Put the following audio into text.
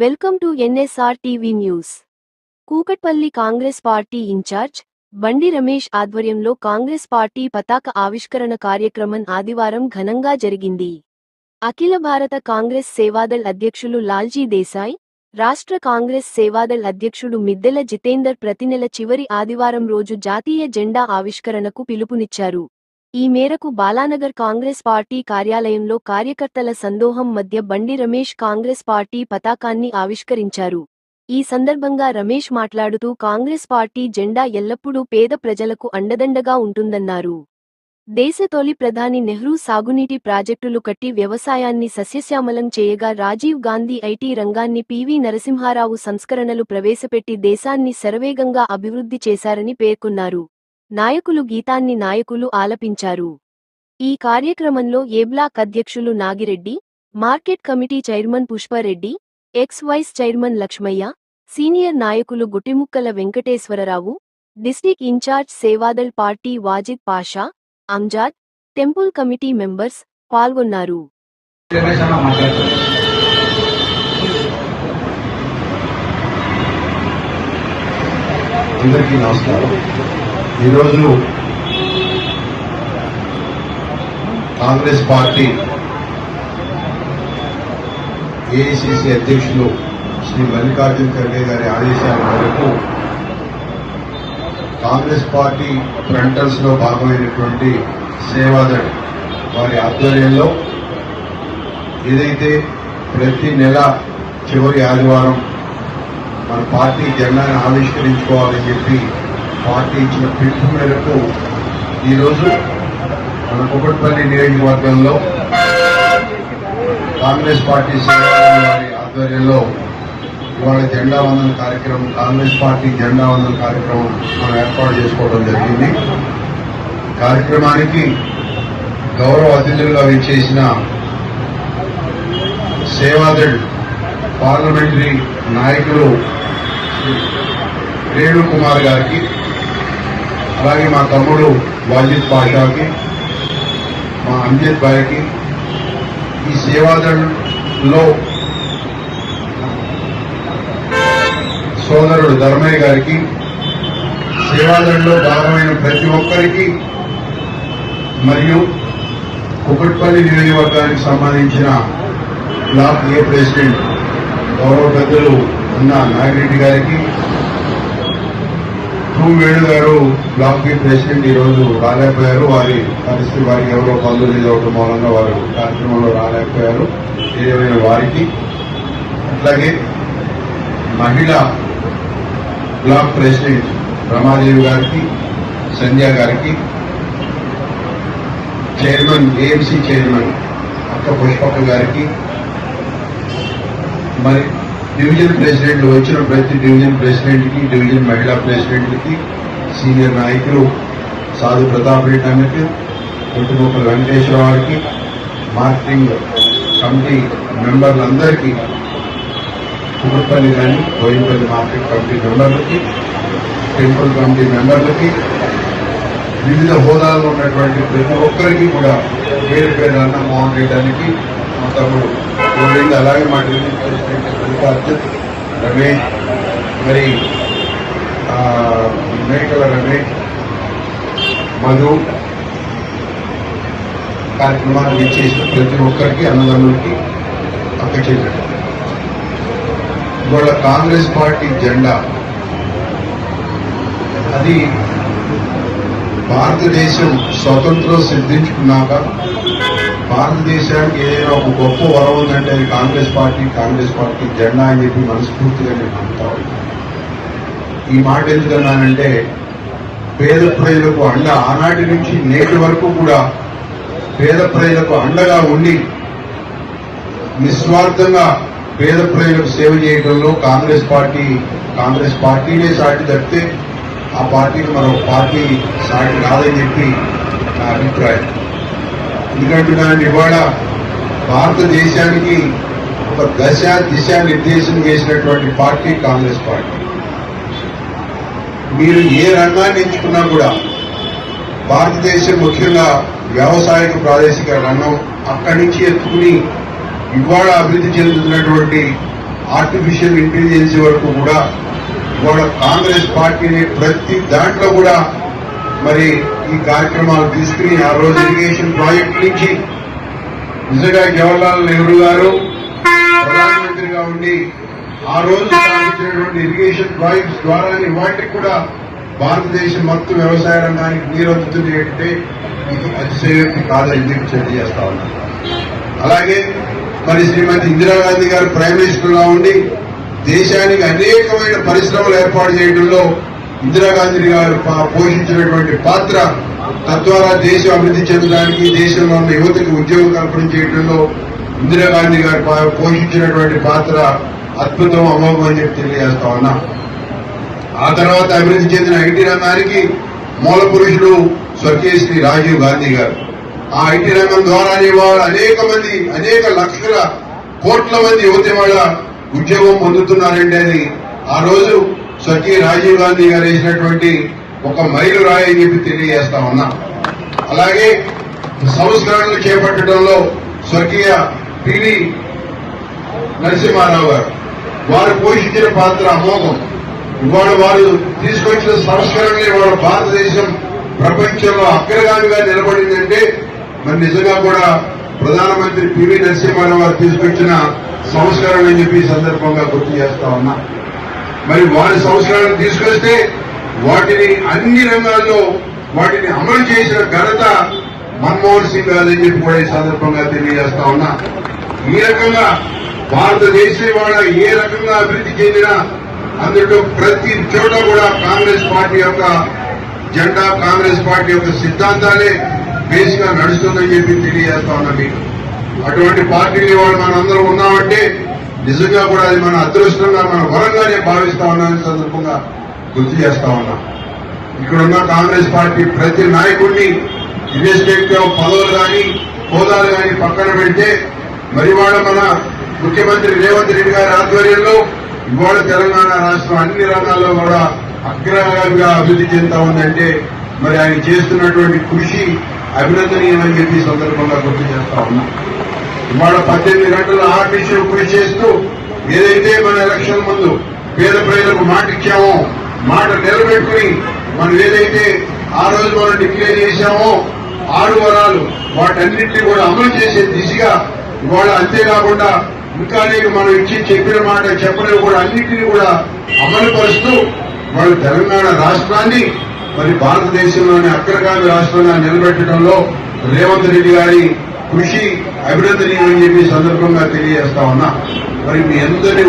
Welcome to NSR TV news. Kukatpally Congress party in-charge Bandi Ramesh ఆధ్వర్యంలో Congress party పతాక ఆవిష్కరణ కార్యక్రమం ఆదివారం ఘనంగా జరిగింది. అఖిల భారత కాంగ్రెస్ సేవాదళ్ అధ్యక్షులు లాల్జీ దేశాయ్ రాష్ట్ర కాంగ్రెస్ సేవాదళ్ అధ్యక్షుడు మిద్దెల జితేందర్ ప్రతి నెల చివరి ఆదివారం రోజు జాతీయ జెండా ఆవిష్కరణకు పిలుపునిచ్చారు. ఈ మేరకు బాలానగర్ కాంగ్రెస్ పార్టీ కార్యాలయంలో కార్యకర్తల సందోహం మధ్య బండి రమేష్ కాంగ్రెస్ పార్టీ పతాకాన్ని ఆవిష్కరించారు. ఈ సందర్భంగా రమేష్ మాట్లాడుతూ కాంగ్రెస్ పార్టీ జెండా ఎల్లప్పుడూ పేద ప్రజలకు అండదండగా ఉంటుందన్నారు. దేశ తొలి ప్రధాని నెహ్రూ సాగునీటి ప్రాజెక్టులు కట్టి వ్యవసాయాన్ని సస్యశ్యామలం చేయగా రాజీవ్ గాంధీ ఐటీ రంగాన్ని పివి నరసింహారావు సంస్కరణలు ప్రవేశపెట్టి దేశాన్ని శరవేగంగా అభివృద్ధి చేశారని పేర్కొన్నారు. నాయకులు గీతాన్ని నాయకులు ఆలపించారు. ఈ కార్యక్రమంలో ఏబ్లాక్ అధ్యక్షులు Nagireddy market committee chairman Pushpa Reddy ex vice chairman Lakshmaiah senior నాయకులు Guttimukkala Venkateswara Rao district in-charge Seva Dal party Wajid Pasha Amjad temple committee members పాల్గొన్నారు. అందరికీ నమస్కారం. ఈరోజు కాంగ్రెస్ పార్టీ ఏఐసిసి అధ్యక్షులు శ్రీ మల్లికార్జున ఖర్గే గారి ఆదేశాల మేరకు కాంగ్రెస్ పార్టీ ఫ్రంటర్స్లో భాగమైనటువంటి సేవాదళ్ వారి ఆధ్వర్యంలో ఏదైతే ప్రతి నెల చివరి ఆదివారం మన పార్టీ జెండాను ఆవిష్కరించుకోవాలని చెప్పి పార్టీ ఇచ్చిన పిలుపు మేరకు ఈరోజు మన కుకట్పల్లి నియోజకవర్గంలో కాంగ్రెస్ పార్టీ వారి ఆధ్వర్యంలో ఇవాళ జెండా వందన కార్యక్రమం కాంగ్రెస్ పార్టీ జెండా వందన కార్యక్రమం మనం ఏర్పాటు చేసుకోవడం జరిగింది. కార్యక్రమానికి గౌరవ అతిథులుగా విచ్చేసిన సేవాదళ్ పార్లమెంటరీ నాయకులు రేణుకుమార్ కుమార్ గారికి అలాగే మా తమ్ముడు వాజిద్ పాషాకి మా అంజిత్ భాయ్కి ఈ సేవాదళ్ళో సోదరుడు ధర్మయ్య గారికి సేవాదళ్ళో భాగమైన ప్రతి ఒక్కరికి మరియు కుకట్పల్లి నియోజకవర్గానికి సంబంధించిన బ్లాక్ ఏ ప్రెసిడెంట్ గౌరవ పెద్దలు ఉన్న నాగిరెడ్డి గారికి టూ వేణు గారు బ్లాక్కి ప్రెసిడెంట్ ఈ రోజు రాలేకపోయారు. వారి పరిస్థితి వారికి ఎవరో పనులు ఇదవటం మూలంగా వారు కార్యక్రమంలో రాలేకపోయారు. ఏదేమైనా వారికి అట్లాగే మహిళ బ్లాక్ ప్రెసిడెంట్ రమాదేవి గారికి సంధ్య గారికి చైర్మన్ ఏఎంసీ చైర్మన్ అక్క పుష్పక్క గారికి మరి డివిజన్ ప్రెసిడెంట్లు వచ్చిన ప్రతి డివిజన్ ప్రెసిడెంట్కి డివిజన్ మహిళా ప్రెసిడెంట్లకి సీనియర్ నాయకులు సాధు ప్రతాప్ రెడ్డి అన్నకి కుటుంబకుల వెంకటేశ్వర వారికి మార్కెటింగ్ కమిటీ మెంబర్లందరికీ కుటుంబపల్లి కానీ కోయంపల్లి మార్కెట్ కమిటీ మెంబర్లకి టెంపుల్ కమిటీ మెంబర్లకి వివిధ హోదాల్లో ఉన్నటువంటి ప్రతి ఒక్కరికి కూడా పేరు పేరు అన్న మోహన్ రెడ్డానికి మా తమ్ముడు గోవింద్ అలాగే మా డివిజన్ రమేష్ మరి మేకల రమేష్ మధు కార్యక్రమాన్ని ఇచ్చేసిన ప్రతి ఒక్కరికి అన్నదమ్ములకి అక్క ఇవాళ కాంగ్రెస్ పార్టీ జెండా. అది భారతదేశం స్వతంత్రం సిద్ధించుకున్నాక భారతదేశానికి ఏదైనా ఒక గొప్ప వరం ఉందంటే అది కాంగ్రెస్ పార్టీ కాంగ్రెస్ పార్టీ జెండా అని చెప్పి మనస్ఫూర్తిగా నేను నమ్ముతా ఈ మాట ఎందుకన్నానంటే పేద ప్రజలకు అండ ఆనాటి నుంచి నేటి వరకు కూడా పేద ప్రజలకు అండగా ఉండి నిస్వార్థంగా పేద ప్రజలకు సేవ చేయడంలో కాంగ్రెస్ పార్టీ కాంగ్రెస్ పార్టీనే సాటి తప్పితే ఆ పార్టీకి మరొక పార్టీ సాటి కాదని చెప్పి నా అభిప్రాయం. ఎందుకంటే దాన్ని ఇవాళ భారతదేశానికి ఒక దశ దిశ నిర్దేశం చేసినటువంటి పార్టీ కాంగ్రెస్ పార్టీ. మీరు ఏ రంగాన్ని ఎంచుకున్నా కూడా భారతదేశం ముఖ్యంగా వ్యవసాయక ప్రాదేశిక రంగం అక్కడి నుంచి ఎత్తుకుని ఇవాళ అభివృద్ధి చెందుతున్నటువంటి ఆర్టిఫిషియల్ ఇంటెలిజెన్స్ వరకు కూడా ఇవాళ కాంగ్రెస్ పార్టీని ప్రతి దాంట్లో కూడా మరి ఈ కార్యక్రమాలు తీసుకుని ఆ రోజు ఇరిగేషన్ ప్రాజెక్ట్ నుంచి నిజంగా జవహర్లాల్ నెహ్రూ గారు ప్రధానమంత్రిగా ఉండి ఆ రోజు సాధించినటువంటి ఇరిగేషన్ ప్రాజెక్ట్స్ ద్వారా వాటికి కూడా భారతదేశం మొత్తం వ్యవసాయ రంగానికి నీరు అందుతుంది అంటే ఇది అతిశయోక్తి కాదని చెప్పి తెలియజేస్తా ఉన్నాను అలాగే మరి శ్రీమతి ఇందిరాగాంధీ గారు ప్రైమ్ మినిస్టర్గా ఉండి దేశానికి అనేకమైన పరిశ్రమలు ఏర్పాటు చేయడంలో ఇందిరాగాంధీ గారు పా- పోషించినటువంటి పాత్ర తద్వారా దేశం అభివృద్ధి చెందడానికి దేశంలో ఉన్న యువతకు ఉద్యోగ కల్పన చేయడంలో ఇందిరాగాంధీ గారు పోషించినటువంటి పాత్ర అద్భుతం అమోఘం అని చెప్పి తెలియజేస్తా ఉన్నా. ఆ తర్వాత అభివృద్ధి చెందిన ఐటీ రంగానికి మూల పురుషుడు స్వర్గీయ శ్రీ రాజీవ్ గాంధీ గారు. ఆ ఐటీ రంగం ద్వారానే వాళ్ళు అనేక మంది అనేక లక్షల కోట్ల మంది యువతి వాళ్ళ ఉద్యోగం పొందుతున్నారండి అది ఆ రోజు స్వర్గీయ రాజీవ్ గాంధీ గారు వేసినటువంటి ఒక మైలు రాయి అని చెప్పి తెలియజేస్తా ఉన్నా. అలాగే సంస్కరణలు చేపట్టడంలో స్వర్గీయ పివి నరసింహారావు గారు వారు పోషించిన పాత్ర అమోఘం. ఇవాళ వారు తీసుకొచ్చిన సంస్కరణలు ఇవాళ భారతదేశం ప్రపంచంలో అగ్రగామిగా నిలబడిందంటే మరి నిజంగా కూడా ప్రధానమంత్రి పివి నరసింహారావు గారు తీసుకొచ్చిన సంస్కరణ అని చెప్పి సందర్భంగా గుర్తు చేస్తా ఉన్నా. మరి వారి సంస్కరణలు తీసుకొస్తే వాటిని అన్ని రంగాల్లో వాటిని అమలు చేసిన ఘనత మన్మోహన్ సింగ్ గారని చెప్పి కూడా ఈ సందర్భంగా తెలియజేస్తా ఉన్నా. ఈ రకంగా భారతదేశం వాళ్ళ ఏ రకంగా అభివృద్ధి చెందినా అందులో ప్రతి చోట కూడా కాంగ్రెస్ పార్టీ యొక్క జెండా కాంగ్రెస్ పార్టీ యొక్క సిద్ధాంతాలే బేస్గా నడుస్తుందని చెప్పి తెలియజేస్తా ఉన్నా మీకు. అటువంటి పార్టీని వాళ్ళు మనందరం ఉన్నామంటే నిజంగా కూడా అది మన అదృష్టంగా మన వరంగానే భావిస్తా ఉన్నాం సందర్భంగా గుర్తు చేస్తా ఉన్నాం. ఇక్కడున్న కాంగ్రెస్ పార్టీ ప్రతి నాయకుడిని ఇన్వెస్ట్మెంట్ పదవులు కానీ హోదాలు కానీ పక్కన పెడితే మరి మన ముఖ్యమంత్రి రేవంత్ రెడ్డి గారి ఆధ్వర్యంలో ఇవాళ తెలంగాణ రాష్ట్రం అన్ని రంగాల్లో కూడా అగ్రగామిగా అభివృద్ధి చెందుతా ఉందంటే మరి ఆయన చేస్తున్నటువంటి కృషి అభినందనీయమని చెప్పి సందర్భంగా గుర్తు చేస్తా ఉన్నాం. ఇవాళ పద్దెనిమిది గంటల ఆర్టీసీ కృషి చేస్తూ ఏదైతే మన ఎలక్షన్ ముందు పేద ప్రజలకు మాట ఇచ్చామో మాట నిలబెట్టుకుని మనం ఏదైతే ఆ రోజు మనం డిక్లేర్ చేశామో ఆరు వరాలు వాటన్నింటినీ కూడా అమలు చేసే దిశగా ఇవాళ అంతేకాకుండా ఇంకా నేను మనం ఇచ్చి చెప్పిన మాట చెప్పినవి కూడా అన్నింటినీ కూడా అమలు పరుస్తూ వాళ్ళు తెలంగాణ రాష్ట్రాన్ని మరి భారతదేశంలోని అగ్రగామి రాష్ట్రంగా నిలబెట్టడంలో రేవంత్ రెడ్డి గారి కృషి అభినందనీయమని చెప్పి సందర్భంగా తెలియజేస్తా ఉన్నా. మరి మీ అందరినీ